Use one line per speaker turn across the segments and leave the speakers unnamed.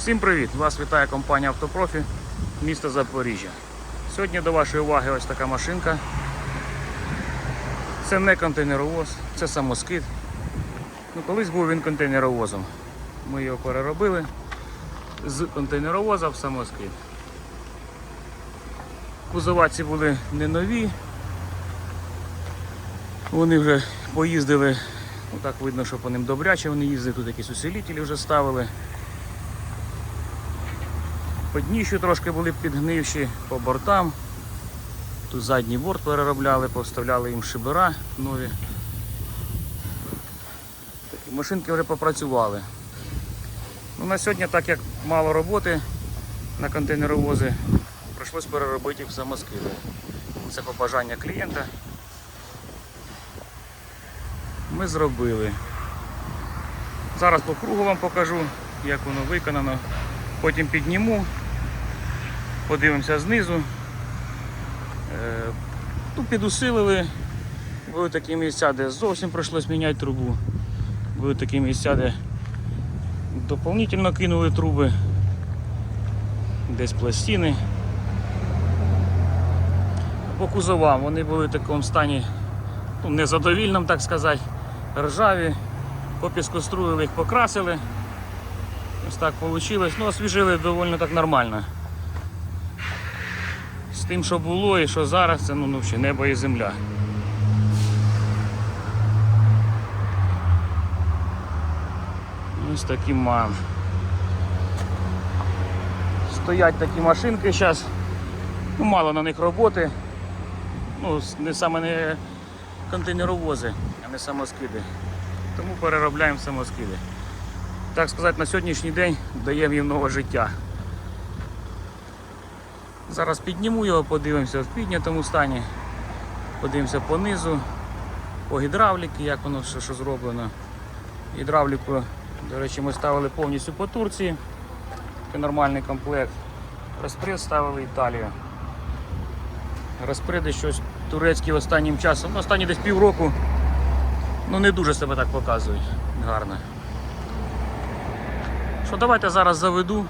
Всім привіт! Вас вітає компанія Автопрофі місто Запоріжжя. Сьогодні до вашої уваги ось така машинка. Це не контейнеровоз, це самоскид. Ну, колись був він контейнеровозом. Ми його переробили з контейнеровоза в самоскид. Кузова ці були не нові. Вони вже поїздили, ну так видно, що по ним добряче вони їздили, тут якісь усилителі вже ставили. По дніщу трошки були підгнивші по бортам. Тут задній борт переробляли, поставляли їм шибера нові. Такі машинки вже попрацювали. Ну, на сьогодні, так як мало роботи на контейнеровози, прийшлось переробити їх самоскиди. Це побажання клієнта. Ми зробили. Зараз по кругу вам покажу, як воно виконано. Потім підніму, подивимося знизу. Е, ну, підусилили. Були такі місця, де зовсім прийшлось міняти трубу. Були такі місця, де доповнительно кинули труби, десь пластини. По кузовам вони були в такому стані ну, незадовільному, так сказати, ржаві. Попіскоструїли їх, покрасили. Ось так вийшло. Ну, освіжили доволі так нормально. Тим, що було і що зараз, це ну, ну взагалі небо і земля. Ось такі маємо. Стоять такі машинки зараз. Ну, мало на них роботи. Ну, не саме не контейнеровози, а не самоскиди. Тому переробляємо самоскиди так сказати, на сьогоднішній день даємо їм нове життя. Зараз підніму його, подивимося в піднятому стані, подивимося по низу, по гідравліки, як воно що, що зроблено. Гідравліку, до речі, ми ставили повністю по Турції. Такий нормальний комплект. Розпред ставили Італію. Розпреди щось турецькі останнім часом, ну, останні десь півроку, ну не дуже себе так показують гарно. Що давайте зараз заведу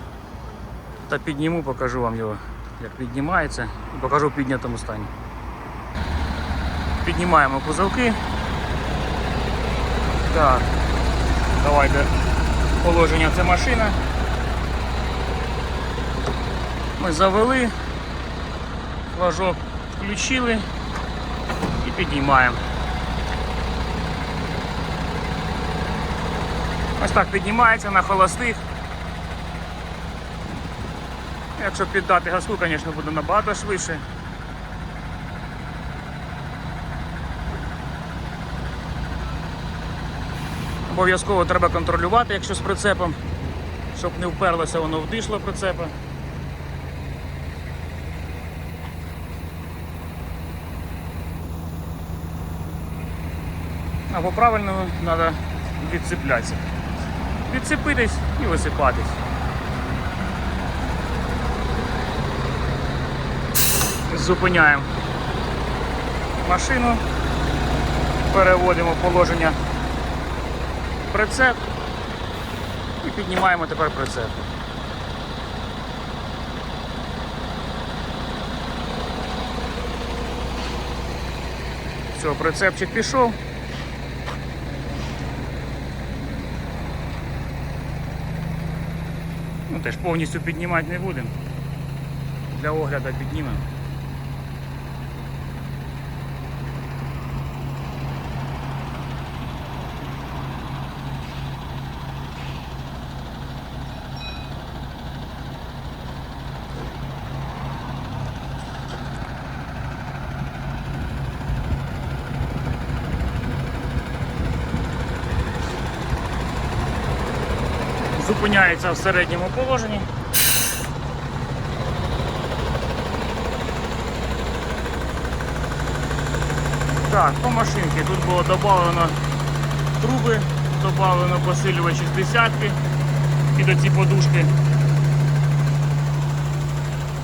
та підніму, покажу вам його, як піднімається і покажу в піднятому стані. Піднімаємо кузовки. Так, давайте положення це машина. Ми завели, флажок включили і піднімаємо. Ось так піднімається на холостих. Якщо піддати газку, звісно, буде набагато швидше. Обов'язково треба контролювати, якщо з прицепом, щоб не вперлося воно в дишло прицепа. Або правильно треба відцеплятися. Відцепитись і висипатись. Зупиняємо машину, переводимо положення прицеп і піднімаємо тепер прицеп. Все, прицепчик пішов. Ну теж повністю піднімати не будемо. Для огляду піднімемо. Зупиняється в середньому положенні. Так, по машинці тут було додано труби, додано посилювач із десятки під оці подушки.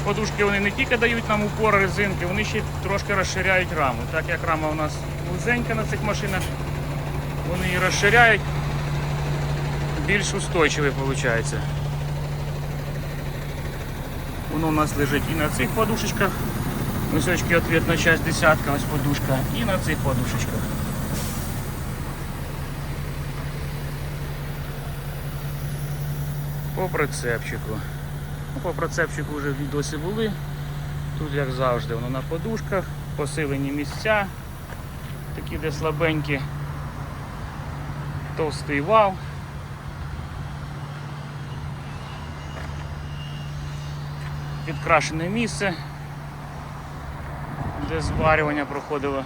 Подушки вони не тільки дають нам упор резинки, вони ще трошки розширяють раму. Так як рама у нас вузенька на цих машинах, вони її розширяють, більш устойчивий виходить. Воно у нас лежить і на цих подушечках. Ось очки ответна часть десятка, ось подушка, і на цих подушечках. По прицепчику. Ну, по прицепчику вже в відосі були. Тут, як завжди, воно на подушках, посилені місця, такі де слабенькі, товстий вал. Підкрашене місце, де зварювання проходило.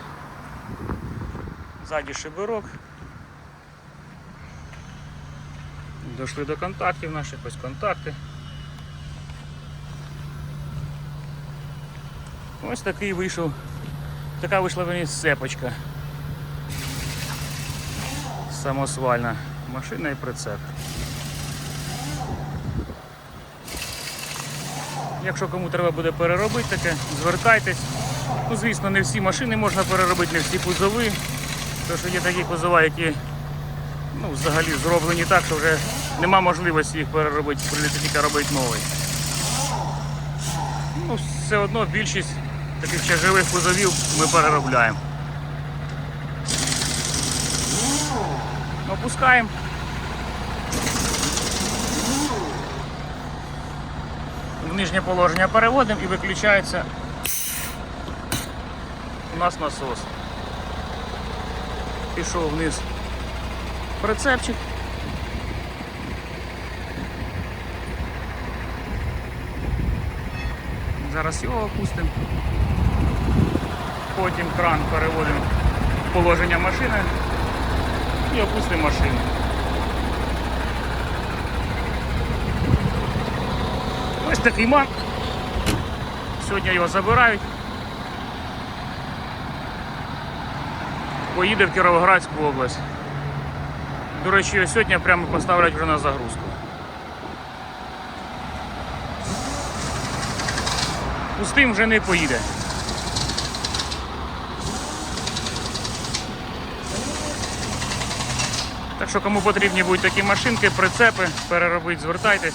Ззаді шибирок. Дошли до контактів наших, ось контакти. Ось такий вийшов, така вийшла мені сцепочка. Самосвальна машина і прицеп. Якщо кому треба буде переробити таке, звертайтесь. Ну, звісно, не всі машини можна переробити, не всі кузови. Тому що є такі кузова, які ну, взагалі зроблені так, що вже нема можливості їх переробити, прийдеться тільки робити новий. Ну, все одно більшість таких ще живих кузовів ми переробляємо. Опускаємо. Нижнє положення переводимо і виключається у нас насос. Пішов вниз прицепчик. Зараз його опустимо. Потім кран переводимо в положення машини і опустимо машину. Такий ман. Сьогодні його забирають. Поїде в Кіровоградську область. До речі, його сьогодні прямо поставлять вже на загрузку. Пустим вже не поїде. Так що кому потрібні будуть такі машинки, прицепи, переробити, звертайтесь.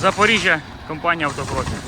Запоріжжя, компанія Автопрофі.